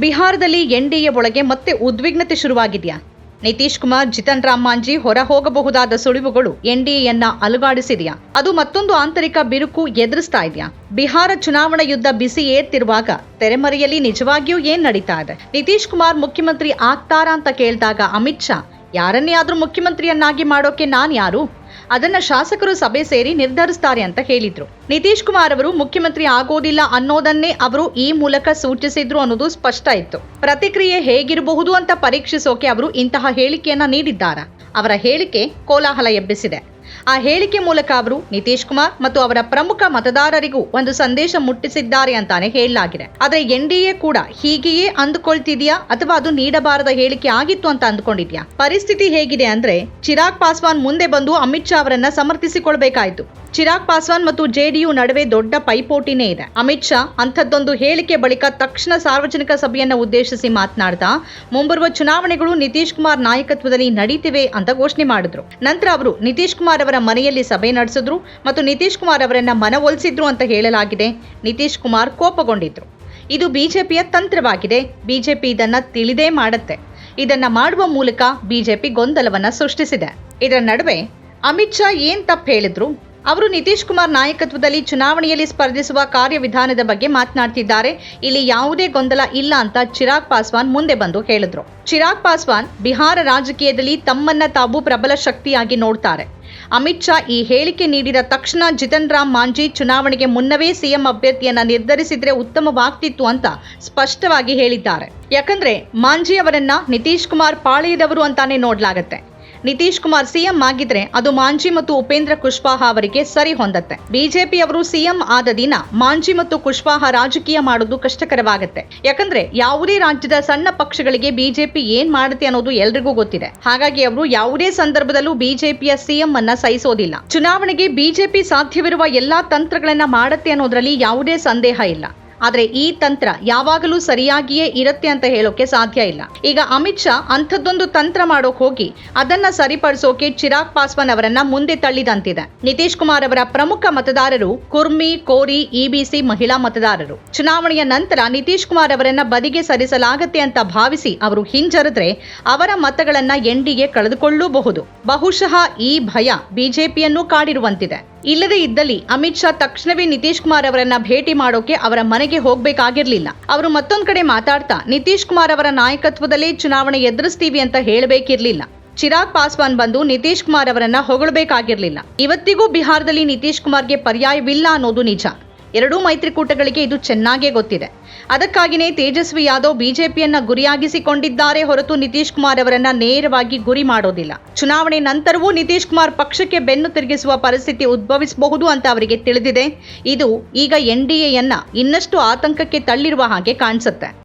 ಬಿಹಾರದಲ್ಲಿ ಎನ್ಡಿಎ ಒಳಗೆ ಮತ್ತೆ ಉದ್ವಿಗ್ನತೆ ಶುರುವಾಗಿದೆಯಾ? ನಿತೀಶ್ ಕುಮಾರ್, ಜಿತನ್ ರಾಮ್ ಮಾಂಜಿ ಹೊರ ಹೋಗಬಹುದಾದ ಸುಳಿವುಗಳು ಎನ್ಡಿಎಯನ್ನ ಅಲುಗಾಡಿಸಿದೆಯಾ? ಅದು ಮತ್ತೊಂದು ಆಂತರಿಕ ಬಿರುಕು ಎದುರಿಸ್ತಾ ಇದೆಯಾ? ಬಿಹಾರ ಚುನಾವಣಾ ಯುದ್ಧ ಬಿಸಿ ಏರ್ತಿರುವಾಗ ತೆರೆಮರೆಯಲ್ಲಿ ನಿಜವಾಗಿಯೂ ಏನ್ ನಡೀತಾ ಇದೆ? ನಿತೀಶ್ ಕುಮಾರ್ ಮುಖ್ಯಮಂತ್ರಿ ಆಗ್ತಾರಾ ಅಂತ ಕೇಳಿದಾಗ ಅಮಿತ್ ಶಾ, ಯಾರನ್ನೇ ಆದ್ರೂ ಮುಖ್ಯಮಂತ್ರಿಯನ್ನಾಗಿ ಮಾಡೋಕೆ ನಾನ್ ಯಾರು? ಅದನ್ನ ಶಾಸಕರು ಸಭೆ ಸೇರಿ ನಿರ್ಧರಿಸ್ತಾರೆ ಅಂತ ಹೇಳಿದ್ರು. ನಿತೀಶ್ ಕುಮಾರ್ ಅವರು ಮುಖ್ಯಮಂತ್ರಿ ಆಗೋದಿಲ್ಲ ಅನ್ನೋದನ್ನೇ ಅವರು ಈ ಮೂಲಕ ಸೂಚಿಸಿದ್ರು ಅನ್ನೋದು ಸ್ಪಷ್ಟ ಇತ್ತು. ಪ್ರತಿಕ್ರಿಯೆ ಹೇಗಿರಬಹುದು ಅಂತ ಪರೀಕ್ಷಿಸೋಕೆ ಅವರು ಇಂತಹ ಹೇಳಿಕೆಯನ್ನ ನೀಡಿದ್ದಾರೆ? ಅವರ ಹೇಳಿಕೆ ಕೋಲಾಹಲ ಎಬ್ಬಿಸಿದೆ. ಆ ಹೇಳಿಕೆ ಮೂಲಕ ಅವರು ನಿತೀಶ್ ಕುಮಾರ್ ಮತ್ತು ಅವರ ಪ್ರಮುಖ ಮತದಾರರಿಗೂ ಒಂದು ಸಂದೇಶ ಮುಟ್ಟಿಸಿದ್ದಾರೆ ಅಂತಾನೆ ಹೇಳಲಾಗಿದೆ. ಆದ್ರೆ ಎ ಕೂಡ ಹೀಗೆಯೇ ಅಂದುಕೊಳ್ತಿದ್ಯಾ ಅಥವಾ ಅದು ನೀಡಬಾರದ ಹೇಳಿಕೆ ಆಗಿತ್ತು ಅಂತ ಅಂದ್ಕೊಂಡಿದ್ಯಾ? ಪರಿಸ್ಥಿತಿ ಹೇಗಿದೆ ಅಂದ್ರೆ ಚಿರಾಗ್ ಪಾಸ್ವಾನ್ ಮುಂದೆ ಬಂದು ಅಮಿತ್ ಶಾ ಅವರನ್ನ ಸಮರ್ಥಿಸಿಕೊಳ್ಬೇಕಾಯ್ತು. ಚಿರಾಗ್ ಪಾಸ್ವಾನ್ ಮತ್ತು ಜೆಡಿಯು ನಡುವೆ ದೊಡ್ಡ ಪೈಪೋಟಿನೇ ಇದೆ. ಅಮಿತ್ ಶಾ ಅಂಥದ್ದೊಂದು ಹೇಳಿಕೆ ಬಳಿಕ ತಕ್ಷಣ ಸಾರ್ವಜನಿಕ ಸಭೆಯನ್ನ ಉದ್ದೇಶಿಸಿ ಮಾತನಾಡ್ತಾ, ಮುಂಬರುವ ಚುನಾವಣೆಗಳು ನಿತೀಶ್ ಕುಮಾರ್ ನಾಯಕತ್ವದಲ್ಲಿ ನಡೀತಿವೆ ಅಂತ ಘೋಷಣೆ ಮಾಡಿದ್ರು. ನಂತರ ಅವರು ನಿತೀಶ್ ಕುಮಾರ್ ಅವರ ಮನೆಯಲ್ಲಿ ಸಭೆ ನಡೆಸಿದ್ರು ಮತ್ತು ನಿತೀಶ್ ಕುಮಾರ್ ಅವರನ್ನ ಮನವೊಲಿಸಿದ್ರು ಅಂತ ಹೇಳಲಾಗಿದೆ. ನಿತೀಶ್ ಕುಮಾರ್ ಕೋಪಗೊಂಡಿದ್ರು. ಇದು ಬಿಜೆಪಿಯ ತಂತ್ರವಾಗಿದೆ. ಬಿಜೆಪಿ ಇದನ್ನ ತಿಳಿದೇ ಮಾಡುತ್ತೆ. ಇದನ್ನ ಮಾಡುವ ಮೂಲಕ ಬಿಜೆಪಿ ಗೊಂದಲವನ್ನ ಸೃಷ್ಟಿಸಿದೆ. ಇದರ ನಡುವೆ ಅಮಿತ್ ಶಾ ಏನ್ ತಪ್ಪು ಹೇಳಿದ್ರು? ಅವರು ನಿತೀಶ್ ಕುಮಾರ್ ನಾಯಕತ್ವದಲ್ಲಿ ಚುನಾವಣೆಯಲ್ಲಿ ಸ್ಪರ್ಧಿಸುವ ಕಾರ್ಯವಿಧಾನದ ಬಗ್ಗೆ ಮಾತನಾಡ್ತಿದ್ದಾರೆ. ಇಲ್ಲಿ ಯಾವುದೇ ಗೊಂದಲ ಇಲ್ಲ ಅಂತ ಚಿರಾಗ್ ಪಾಸ್ವಾನ್ ಮುಂದೆ ಬಂದು ಹೇಳಿದ್ರು. ಚಿರಾಗ್ ಪಾಸ್ವಾನ್ ಬಿಹಾರ ರಾಜಕೀಯದಲ್ಲಿ ತಮ್ಮನ್ನ ತಾವು ಪ್ರಬಲ ಶಕ್ತಿಯಾಗಿ ನೋಡ್ತಾರೆ. ಅಮಿತ್ ಶಾ ಈ ಹೇಳಿಕೆ ನೀಡಿದ ತಕ್ಷಣ ಜಿತನ್ ರಾಮ್ ಮಾಂಜಿ ಚುನಾವಣೆಗೆ ಮುನ್ನವೇ ಸಿಎಂ ಅಭ್ಯರ್ಥಿಯನ್ನ ನಿರ್ಧರಿಸಿದ್ರೆ ಉತ್ತಮವಾಗ್ತಿತ್ತು ಅಂತ ಸ್ಪಷ್ಟವಾಗಿ ಹೇಳಿದ್ದಾರೆ. ಯಾಕಂದ್ರೆ ಮಾಂಜಿ ಅವರನ್ನ ನಿತೀಶ್ ಕುಮಾರ್ ಪಾಳೆಯದವರು ಅಂತಾನೆ ನೋಡ್ಲಾಗತ್ತೆ. ನಿತೀಶ್ ಕುಮಾರ್ ಸಿಎಂ ಆಗಿದ್ರೆ ಅದು ಮಾಂಜಿ ಮತ್ತು ಉಪೇಂದ್ರ ಕುಶ್ವಾಹ ಅವರಿಗೆ ಸರಿ ಹೊಂದತ್ತೆ. ಬಿಜೆಪಿ ಅವರು ಸಿಎಂ ಆದ ದಿನ ಮಾಂಜಿ ಮತ್ತು ಕುಶ್ವಾಹ ರಾಜಕೀಯ ಮಾಡೋದು ಕಷ್ಟಕರವಾಗುತ್ತೆ. ಯಾಕಂದ್ರೆ ಯಾವುದೇ ರಾಜ್ಯದ ಸಣ್ಣ ಪಕ್ಷಗಳಿಗೆ ಬಿಜೆಪಿ ಏನ್ ಮಾಡುತ್ತೆ ಅನ್ನೋದು ಎಲ್ರಿಗೂ ಗೊತ್ತಿದೆ. ಹಾಗಾಗಿ ಅವರು ಯಾವುದೇ ಸಂದರ್ಭದಲ್ಲೂ ಬಿಜೆಪಿಯ ಸಿಎಂ ಅನ್ನ ಸಹಿಸೋದಿಲ್ಲ. ಚುನಾವಣೆಗೆ ಬಿಜೆಪಿ ಸಾಧ್ಯವಿರುವ ಎಲ್ಲಾ ತಂತ್ರಗಳನ್ನ ಮಾಡತ್ತೆ ಅನ್ನೋದ್ರಲ್ಲಿ ಯಾವುದೇ ಸಂದೇಹ ಇಲ್ಲ. ಆದ್ರೆ ಈ ತಂತ್ರ ಯಾವಾಗಲೂ ಸರಿಯಾಗಿಯೇ ಇರುತ್ತೆ ಅಂತ ಹೇಳೋಕೆ ಸಾಧ್ಯ ಇಲ್ಲ. ಈಗ ಅಮಿತ್ ಶಾ ಅಂಥದ್ದೊಂದು ತಂತ್ರ ಮಾಡೋಕೆ ಹೋಗಿ ಅದನ್ನ ಸರಿಪಡಿಸೋಕೆ ಚಿರಾಗ್ ಪಾಸ್ವಾನ್ ಅವರನ್ನ ಮುಂದೆ ತಳ್ಳಿದಂತಿದೆ. ನಿತೀಶ್ ಕುಮಾರ್ ಅವರ ಪ್ರಮುಖ ಮತದಾರರು ಕುರ್ಮಿ, ಕೋರಿ ಇಬಿಸಿ ಮಹಿಳಾ ಮತದಾರರು. ಚುನಾವಣೆಯ ನಂತರ ನಿತೀಶ್ ಕುಮಾರ್ ಅವರನ್ನ ಬದಿಗೆ ಸರಿಸಲಾಗತ್ತೆ ಅಂತ ಭಾವಿಸಿ ಅವರು ಹಿಂಜರಿದ್ರೆ ಅವರ ಮತಗಳನ್ನ ಎನ್ಡಿಗೆ ಕಳೆದುಕೊಳ್ಳೂಬಹುದು. ಬಹುಶಃ ಈ ಭಯ ಬಿಜೆಪಿಯನ್ನು ಕಾಡಿರುವಂತಿದೆ. ಇಲ್ಲದೇ ಇದ್ದಲ್ಲಿ ಅಮಿತ್ ಶಾ ತಕ್ಷಣವೇ ನಿತೀಶ್ ಕುಮಾರ್ ಅವರನ್ನ ಭೇಟಿ ಮಾಡೋಕೆ ಅವರ ಮನೆಗೆ ಹೋಗ್ಬೇಕಾಗಿರ್ಲಿಲ್ಲ. ಅವರು ಮತ್ತೊಂದು ಕಡೆ ಮಾತಾಡ್ತಾ, ನಿತೀಶ್ ಕುಮಾರ್ ಅವರ ನಾಯಕತ್ವದಲ್ಲೇ ಚುನಾವಣೆ ಎದುರಿಸ್ತೀವಿ ಅಂತ ಹೇಳಬೇಕಿರ್ಲಿಲ್ಲ. ಚಿರಾಗ್ ಪಾಸ್ವಾನ್ ಬಂದು ನಿತೀಶ್ ಕುಮಾರ್ ಅವರನ್ನ ಹೊಗಳಬೇಕಾಗಿರ್ಲಿಲ್ಲ. ಇವತ್ತಿಗೂ ಬಿಹಾರದಲ್ಲಿ ನಿತೀಶ್ ಕುಮಾರ್ಗೆ ಪರ್ಯಾಯವಿಲ್ಲ ಅನ್ನೋದು ನಿಜ. ಎರಡೂ ಮೈತ್ರಿಕೂಟಗಳಿಗೆ ಇದು ಚೆನ್ನಾಗೇ ಗೊತ್ತಿದೆ. ಅದಕ್ಕಾಗಿಯೇ ತೇಜಸ್ವಿ ಯಾದವ್ ಬಿಜೆಪಿಯನ್ನ ಗುರಿಯಾಗಿಸಿಕೊಂಡಿದ್ದಾರೆ ಹೊರತು ನಿತೀಶ್ ಕುಮಾರ್ ಅವರನ್ನ ನೇರವಾಗಿ ಗುರಿ ಮಾಡೋದಿಲ್ಲ. ಚುನಾವಣೆ ನಂತರವೂ ನಿತೀಶ್ ಕುಮಾರ್ ಪಕ್ಷಕ್ಕೆ ಬೆನ್ನು ತಿರುಗಿಸುವ ಪರಿಸ್ಥಿತಿ ಉದ್ಭವಿಸಬಹುದು ಅಂತ ಅವರಿಗೆ ತಿಳಿದಿದೆ. ಇದು ಈಗ ಎನ್ಡಿಎಯನ್ನ ಇನ್ನಷ್ಟು ಆತಂಕಕ್ಕೆ ತಳ್ಳಿರುವ ಹಾಗೆ ಕಾಣಿಸುತ್ತೆ.